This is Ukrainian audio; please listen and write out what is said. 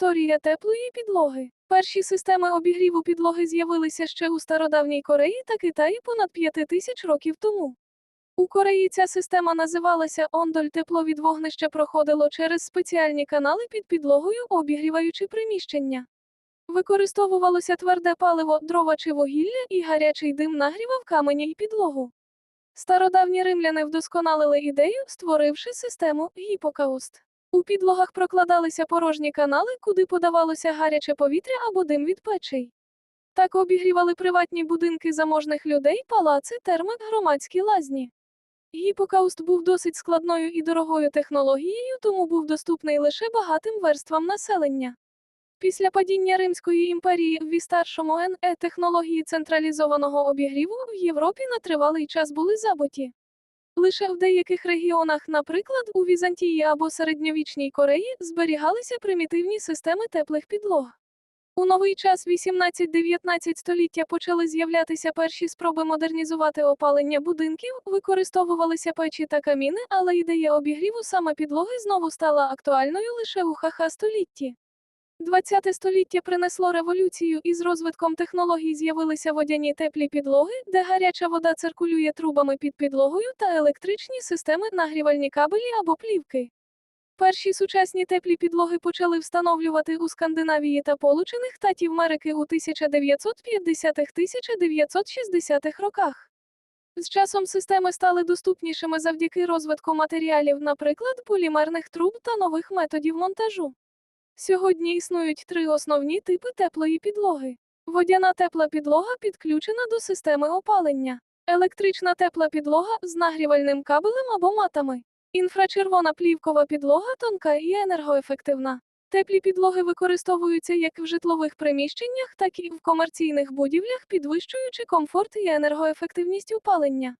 Історія теплої підлоги. Перші системи обігріву підлоги з'явилися ще у стародавній Кореї та Китаї понад 5 тисяч років тому. У Кореї ця система називалася ондоль. Тепло від вогнища проходило через спеціальні канали під підлогою, обігріваючи приміщення. Використовувалося тверде паливо, дрова чи вугілля, і гарячий дим нагрівав камені й підлогу. Стародавні римляни вдосконалили ідею, створивши систему гіпокауст. У підлогах прокладалися порожні канали, куди подавалося гаряче повітря або дим від печей. Так обігрівали приватні будинки заможних людей, палаци, терми, громадські лазні. Гіпокауст був досить складною і дорогою технологією, тому був доступний лише багатим верствам населення. Після падіння Римської імперії в старшому НЕ технології централізованого обігріву в Європі на тривалий час були забуті. Лише в деяких регіонах, наприклад, у Візантії або середньовічній Кореї, зберігалися примітивні системи теплих підлог. У новий час 18-19 століття почали з'являтися перші спроби модернізувати опалення будинків, використовувалися печі та каміни, але ідея обігріву саме підлоги знову стала актуальною лише у ха-ха столітті. 20 століття принесло революцію і з розвитком технологій з'явилися водяні теплі підлоги, де гаряча вода циркулює трубами під підлогою та електричні системи нагрівальні кабелі або плівки. Перші сучасні теплі підлоги почали встановлювати у Скандинавії та Получених Татів Америки у 1950-1960-х роках. З часом системи стали доступнішими завдяки розвитку матеріалів, наприклад, полімерних труб та нових методів монтажу. Сьогодні існують три основні типи теплої підлоги. Водяна тепла підлога підключена до системи опалення. Електрична тепла підлога з нагрівальним кабелем або матами. Інфрачервона плівкова підлога тонка і енергоефективна. Теплі підлоги використовуються як в житлових приміщеннях, так і в комерційних будівлях, підвищуючи комфорт і енергоефективність опалення.